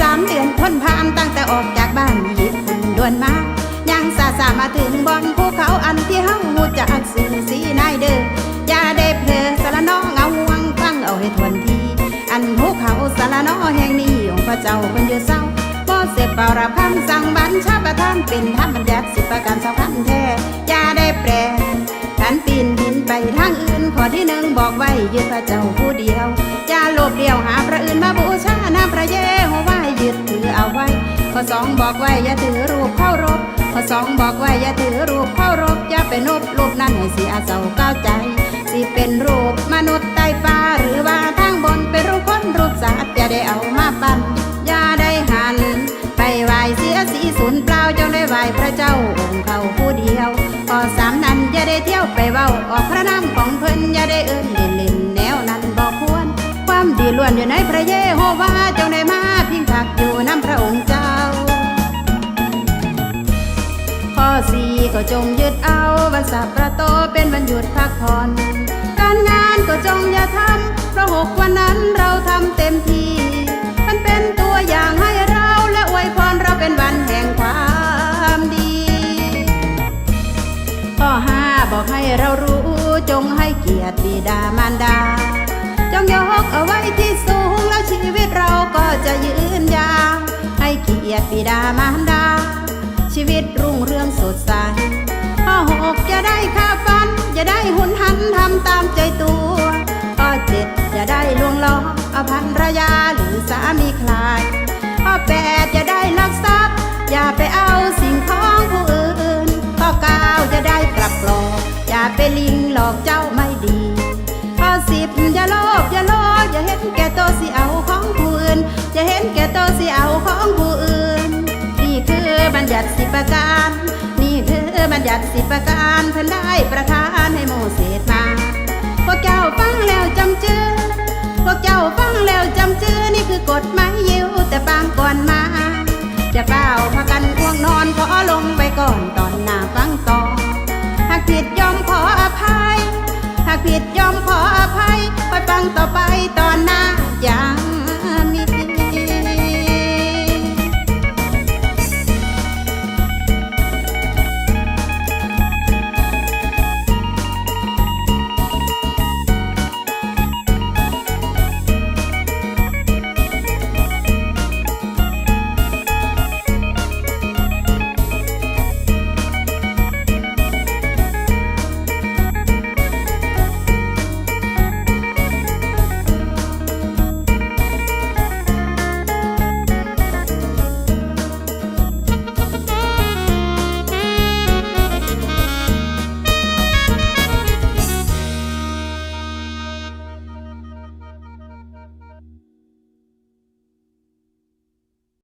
สามเดือนทนพามตั้งแต่ออกจากบ้านหยิบคุณด่วนมายังสาสามาถึงบอนภูเขาอันที่เฮาหูจักสื่อสีนายเด้ออย่าได้เพลอสารน้องเอาห่วงฟังเอาให้ทวนทีอันภูเขาสารน้อแห่งนี้องค์พระเจ้าเป็นอยู่เศร้าบ่เสพเปล่ารับคำสั่งบัญชาประทานเป็นธรรมบัญญัติสิบประการสำคัญแท้อย่าได้แปรการปีนบินไปทางอื่น ขอที่หนึ่งบอกไว้ยึดพระเจ้าผู้เดียวอย่าโลภเดียวหาพระอื่นมา ข้อสองบอกไว้อย่าถือรูปเข้ารบข้อสองบอกไว้อย่าถือรูปเข้ารบอย่าไปนบรูปนั้นให้เสียเจ้าก้าวใจ สิเป็นรูปมนุษย์ใต้ฟ้าหรือว่าทางบนเป็นรูปคนรูปสัตว์อย่าได้เอามาปั้นอย่าได้หันไปไหวเสียสีสูญเปล่าจงได้ไหวพระเจ้าองค์เขาผู้เดียวข้อสามนั้นอย่าได้เที่ยวไปเว้าออกพระนามของเพิ่นอย่าได้เอิ้นเล่นเล่นแนวนั้นบอกควร ความดีล้วนอยู่ในพระเยโฮวาจงได้มาพิงพักอยู่ สี่ก็จงยึดเอาวันสัปประโตเป็นวันหยุดพักผ่อน การงานก็จงอย่าทำเพราะหกวันนั้นเราทำเต็มที่ มันเป็นตัวอย่างให้เราและอวยพรเราเป็นวันแห่งความดี ข้อห้าบอกให้เรารู้จงให้เกียรติบิดามารดา จงยกเอาไว้ที่สูงแล้วชีวิตเราก็จะยืนยาวให้เกียรติบิดามารดา ชีวิตรุ่ง พันรยาหรือสามีคลายข้อแปดจะได้ลักทรัพย์ อย่าไปเอาสิ่งของผู้อื่น ข้อเก้าจะได้กลับกลอกอย่าไปลิงหลอกเจ้าไม่ดี ข้อสิบอย่าโลภอย่าโลภอย่าเห็นแก่ตัวสิเอาของผู้อื่นอย่าเห็นแก่ตัวสิเอาของผู้อื่น นี่คือบัญญัติสิบประการ นี่คือบัญญัติสิบประการเพิ่นได้ประทานให้โมเสสมาพวกเจ้ แล้วจำชื่อนี่คือกฎหมายยิวแต่ปางก่อนมา จะเป้าพากันง่วงนอนขอลงไปก่อนตอนหน้าฟังต่อ หากผิดยอมขออภัย หากผิดยอมขออภัยไปฟังต่อไปต่อ